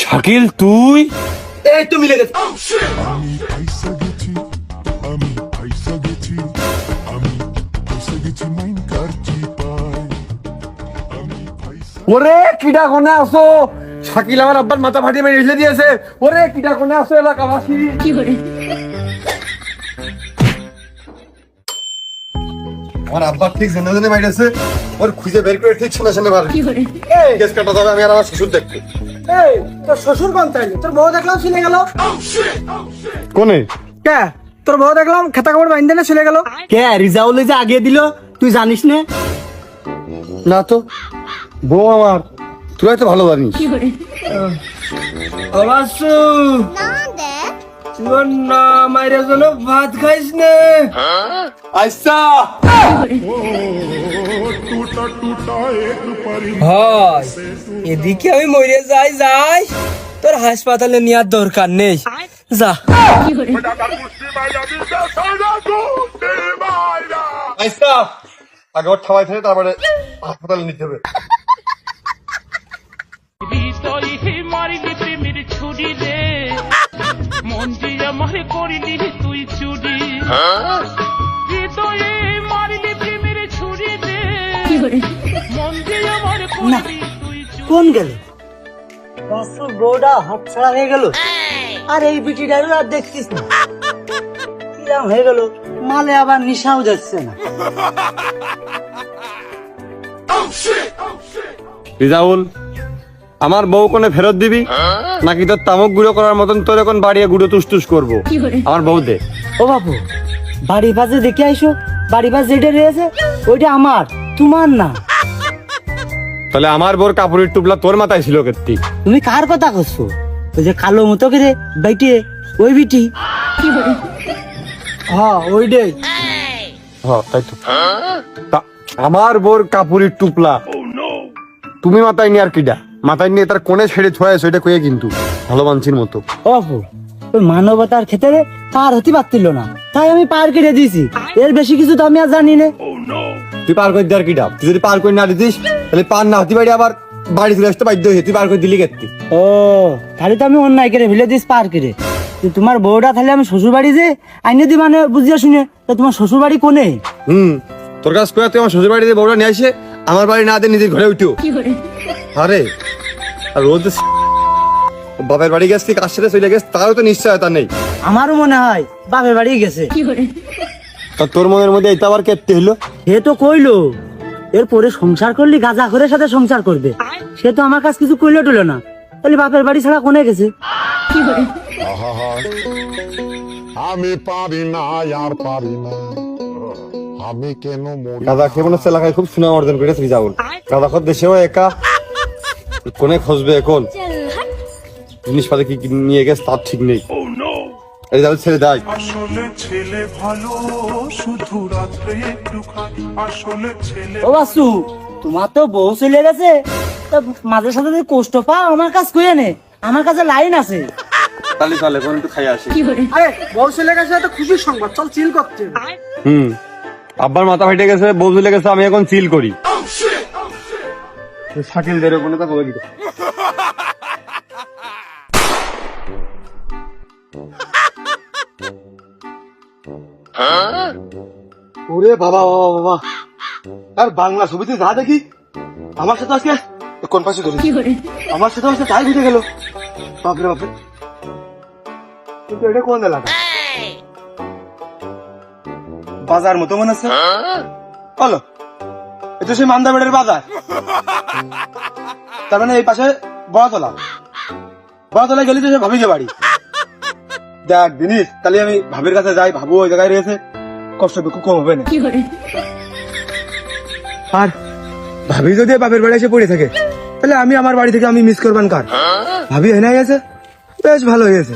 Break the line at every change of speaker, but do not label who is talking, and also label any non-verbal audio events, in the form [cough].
শাকিল তুই?
এই তো মিলে গেছে।
আমি পয়সা গেছি আমি পয়সা গেছি আমি পয়সা গেছি মাইন কারচি পাই আমি পয়সা
ওরে কিডা কোনে আসো শাকিল আমার আব্বার মাথা ফাটিয়ে মেরে ঢেলে দিয়েছে। ওরে কিডা কোনে আসো এলাকাবাসী আমার আব্বার ঠিক জেনে জেনে মাইরেছে ওর খুঁজে বের করে ঠিক শোনা শোনা বার কেস কাটা যাবে আমি আর আমার শ্বশুর দেখতে।
এই তোর শ্বশুর কোন তাইলে? তোর বউ দেখলাম চলে গেল।
কোনে?
কে? তোর বউ দেখলাম খেতা কাপড় বাইন্দে না চলে গেল।
কে রিজাউল যে আগে দিল তুই জানিস না?
না তো বউ আমার তুই তো ভালো জানিস।
অবাসু ভাত খাইস এদিকে আমি মরে যাই যাই। তোর হাসপাতালে নেওয়ার দরকার নেই। যা।
আগে ওর খাওয়াই থেকে তারপরে হাসপাতালে নিতে হবে। [laughs]
ছুটি দে আমার করিলি তুই চুরি। হৃদয়ে মারিলি প্রেমের ছুরি রে মন আমার করিলি তুই চুরি।
কোন গেল? বাসুর বউটা হাত ছাড়া হয়ে গেল। আর এই বিটিটারও আর দেখছিস না? কিরাম হয়ে গেল? মালে আবার নিশাও যাচ্ছে না।
রিজাউল আমার বউ কোনে ফেরত দিবি? নাকি তোর তামক গুঁড়ো করার মতন তোর এখন বাড়িয়ে গুঁড়ো তুস তুস করব? আমার বউ দে।
ও বাবু বাড়ি পাশে দেখে আইসো। বাড়ি পাশে যেটা রয়েছে ওইটা আমার তোমার না।
তাহলে আমার বউর কাপড়ের টুপলা তোর মাথায় ছিল কেত্তি?
তুমি কার কথা করছ ওই যে কালো মতো করে বাইটে ওই বিটি।
হ্যাঁ ওইটাই।
হ্যাঁ তাই তো। আমার বোর কাপুরির টুপলা তুমি মাথায় নিয়ে আর কিডা? মাথায় নিয়ে তার কোণে ছেড়ে ছয় সেটা কয়ে কিন্তু ভালো মানছির মতো
মানবতার ক্ষেত্রে পার হতে পারছিল না। তাই আমি পার কেটে দিয়েছি। এর বেশি কিছু তো আমি আর জানি না।
তুই পার করে দেওয়ার কিডা তুই যদি পার করে না দিতিস তাহলে পার না হতে পারি আবার বাড়ি চলে আসতে বাধ্য হয়ে। তুই পার করে দিলি কেত্তি
ও তাহলে তো আমি অন্যায় করে ফেলে দিস পার করে তোমার বউটা তাহলে আমি শ্বশুর বাড়ি যে আইনে দি মানে বুঝিয়া শুনে তো তোমার শ্বশুর বাড়ি কোনে?
হুম তোর কাছ করে তুই আমার শ্বশুর বাড়িতে বউটা নিয়ে আসে আমার বাড়ি না দিয়ে নিজের ঘরে উঠিও। আরে আর রোজ বাপের বাড়ি গেছে কাজ সাথে চলে গেছে তারও তো নিশ্চয়তা নেই।
আমারও মনে হয় বাপের বাড়ি গেছে।
তা তোর মনের মধ্যে এটা আবার কেটে হলো?
সে তো কইলো এরপরে সংসার করলি গাজা করে সাথে সংসার করবে। সে তো আমার কাছে কিছু কইলো টইলো না। তাহলে বাপের বাড়ি ছাড়া কোনে গেছে?
আমি পারি না আর পারি না। আমি কেন মরি?
গাঁদা খেয়ে মনে হচ্ছে এলাকায় খুব সুনাম অর্জন করেছে রিজাউল গাঁদা খর দেশেও একা। কোনে খসবে এখন? জিনিসপাতি কি কি নিয়ে গেছে? তার ঠিক নেই। রিজাউল ছেড়ে দেয়।
আসলে ছেলে ভালো শুধু রাত্রে একটু আসলে ছেলে
ও বাসু তোমার তো বউ চলে গেছে। তা মাঝে সাথে যদি কষ্ট পাও আমার কাছে কইয়ে নে। আমার কাছে লাইন আছে।
তাহলে চলে কোন একটু খাই আসি।
আরে বউ চলে গেছে তো খুশির সংবাদ। চল চিল করতে।
হুম। আব্বার মাথা ফেটে গেছে বউ চলে গেছে আমি এখন চিল করি। শাকিল দের কোনো কথা বলে ওরে বাবা বাবা বাবা আর বাংলা ছবিতে যা দেখি আমার সাথে আজকে কোন পাশে ধরে আমার সাথে আজকে তাই ঘুরে গেল। বাপরে বাপরে কিন্তু এটা কোন এলাকা? বাজার মতো মনে হচ্ছে। বলো। এটা সেই মান্দাবেড়ের বাজার। তার মানে এই পাশে বড়তলা। বড়তলা গেলি তো সে ভাবিকে বাড়ি। দেখ জিনিস তাহলে আমি ভাবির কাছে যাই ভাবু ওই জায়গায় রয়েছে। কষ্ট একটু কম হবে না। আর ভাবি যদি বাপের বাড়ি এসে পড়ে থাকে তাহলে আমি আমার বাড়ি থেকে আমি মিস করবান কার? ভাবি হেনাই গেছে বেশ ভালো হয়েছে